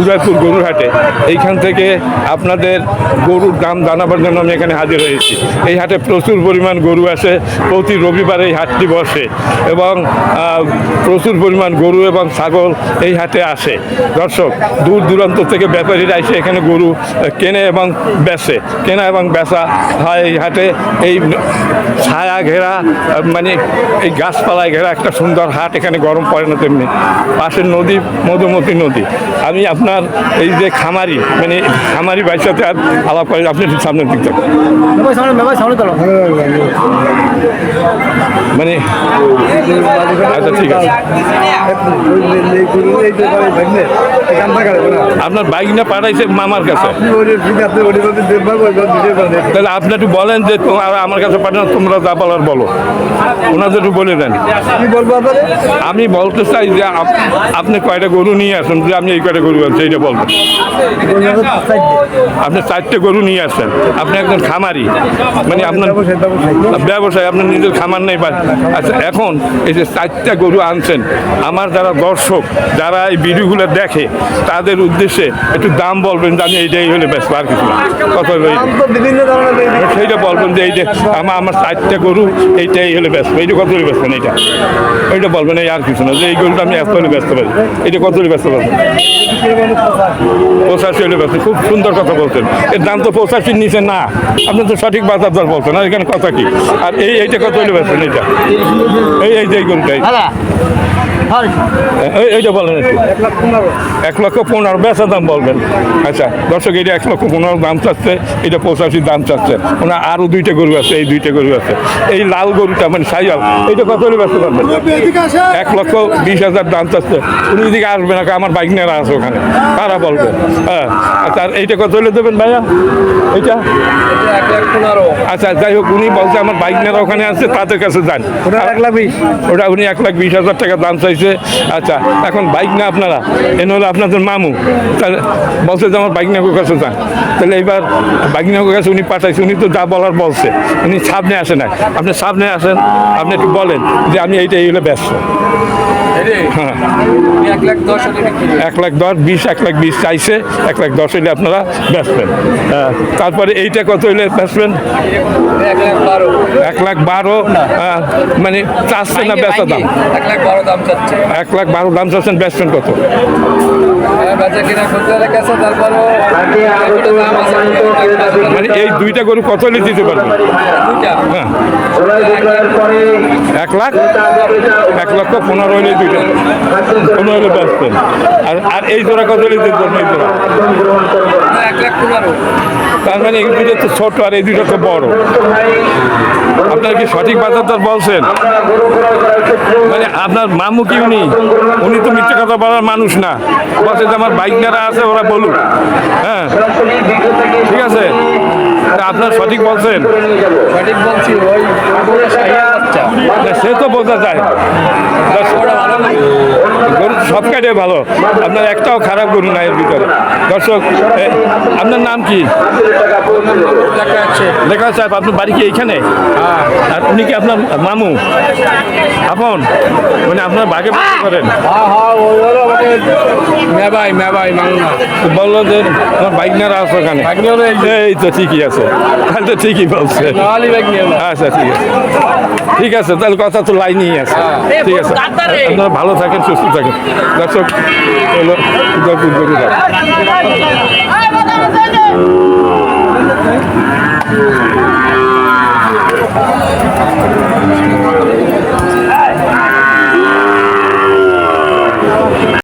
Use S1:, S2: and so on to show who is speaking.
S1: উদয়পুর গরুর হাটে এইখান থেকে আপনাদের গরুর দাম জানাবার জন্য আমি এখানে হাজির হয়েছি। এই হাটে প্রচুর পরিমাণ গরু আসে, প্রতি রবিবার এই হাটটি বসে এবং প্রচুর পরিমাণ গরু এবং ছাগল এই হাটে আসে। দর্শক, দূর দূরান্ত থেকে ব্যাপারীরা এসে এখানে গরু কেনে এবং বেচে। কেনা এবং বেচা হয় এই হাটে। এই ছায়া ঘেরা মানে এই গাছপালায় ঘেরা একটা সুন্দর হাট এখানে গরম পড়ে না তেমনি। পাশের নদী, মধুমতি নদী। আমি আপনার এই যে খামারি মানে খামারি সাথে আর আলাপ করি আপনি একটু সামনের দিক থেকে
S2: সামনে
S1: মানে আচ্ছা ঠিক আছে। আপনার বাইক না পাঠাইছে মামার কাছে? তাহলে আপনি একটু বলেন যে তোমার আমার কাছে পাঠানো তোমরা যা বলার বলো। ওনাদের একটু বলে দেন। আমি বলতে চাই যে আপ- আপনি কয়টা গরু নিয়ে আসেন যে আপনি এই কয়টা গরু আনছি এইটা বলবেন। আপনি চারটে গরু নিয়ে আসছেন আপনি একজন খামারি মানে আপনার ব্যবসায় আপনার নিজের খামার নেই আচ্ছা এখন এই যে চারটা গরু আনছেন আমার যারা দর্শক যারা এই ভিডিওগুলো দেখে তাদের উদ্দেশ্যে একটু দাম বলবেন আমি এইটাই হলে বেশ আর কিছু না?
S2: বিভিন্ন ধরনের
S1: সেইটা বলবেন যে এই যে আমার আমার চারটা গরু এইটাই হলে ব্যস্ত এইটা কত হলে বেচবেন এইটা? ওইটা বলবেন এই আর কিছু না যে এই গরুটা আমি এত হলে ব্যস্ত পারি। এটা কত হলে ব্যস্ত পারবেন পঁচাশি হলে ব্যস্ত খুব সুন্দর কথা বলছেন। এর দাম তো পঁচাশির নিচে না আপনি তো সঠিক বাজার দর বলছেন আর এখানে কথা কি? আর এই এইটা কত হলে ব্যস্ত এইটা? এই এই যে এই গরুটাই। এইটা বলেন এক লক্ষ পনেরো। বেচা দাম বলবেন। আচ্ছা দর্শক এটা এক লক্ষ পনেরো দাম চাচ্ছে এটা পঁচাশি দাম চাচ্ছে। ওনার আরও দুইটা গরু আছে এই দুইটা গরু আছে। এই লাল গরুটা মানে সাইয়াল এইটা কত হলে বেচতে পারবেন? এক লক্ষ বিশ হাজার দাম চাচ্ছে। উনি এদিকে আসবে না আমার বাইক নেওয়া আছে ওখানে। তারা বলবে। হ্যাঁ আচ্ছা আর এইটা কত হলে দেবেন ভাইয়া? এইটা? আচ্ছা যাই হোক উনি বলছে আমার বাইক নেওয়া ওখানে আছে তাদের কাছে যান।
S2: এক লাখ বিশ।
S1: ওটা উনি এক লাখ বিশ হাজার টাকা দাম চাইছে আচ্ছা এখন বাইক না আপনারা? এন হলো আপনাদের মামু তাহলে বলছে যে আমার বাইক নাকুর কাছে যান। তাহলে এইবার বাইক নাকুর কাছে উনি পাঠাইছে, উনি তো যা বলার বলছে। উনি সামনে আসে না আপনি সামনে আসেন, আপনি একটু বলেন যে আমি এইটা এই হলে ব্যস্ত।
S2: এক লাখ দশ
S1: এক লাখ দশ বিশ এক লাখ বিশ চাইছে এক লাখ দশ হইলে আপনারা হ্যাঁ, তারপরে এইটা কত হইলে বেচবেন?
S2: এক লাখ বারো।
S1: আহ, মানে চাচ্ছে না বেচা দাম?
S2: এক লাখ বারো দাম
S1: চাচ্ছেন বেচবেন কত?
S2: আছে
S1: মানে এই দুইটা গরু কত হলে দিতে পারবেন? হ্যাঁ। এক লাখ এক লক্ষ পনেরো হলে দুইটা হলে বেচবেন আর আর এই জোড়া কত হলে এই জোড়া। তার মানে এই দুইটা তো ছোট আর এই দুইটা তো বড়। আপনার কি সঠিক বাজার দর বলছেন? মানে আপনার মামু কি উনি? উনি তো মিথ্যে কথা বলার মানুষ না। বলছে যে আমার বাইক নেরা আছে ওরা বলুক। হ্যাঁ। ঠিক আছে? আপনার সঠিক বলছেন?
S2: সঠিক বলছি
S1: সে তো বোঝা যায় গরু সব কাটে ভালো। আপনার একটাও খারাপ গরু নাই এর ভিতরে। দর্শক আপনার নাম কি?
S2: দেখা
S1: লেখা সাহেব আপনার বাড়ি কি এইখানে? আর উনি কি আপনার মামু? আপন? মানে আপনার বাগে বাগে করেন।
S2: হ্যাঁ হ্যাঁ
S1: বলল যে আমার বাইক নেওয়া আছে ওখানে।
S2: এই
S1: তো ঠিকই আছে। তাহলে তো ঠিকই বলছে।
S2: বাইক
S1: আচ্ছা ঠিক আছে। ঠিক আছে তাহলে কথা তো লাইনই আছে। ঠিক আছে। আপনারা ভালো থাকেন সুস্থ থাকেন। দর্শক হলো উদয়পুর গরুঘাট Thank you.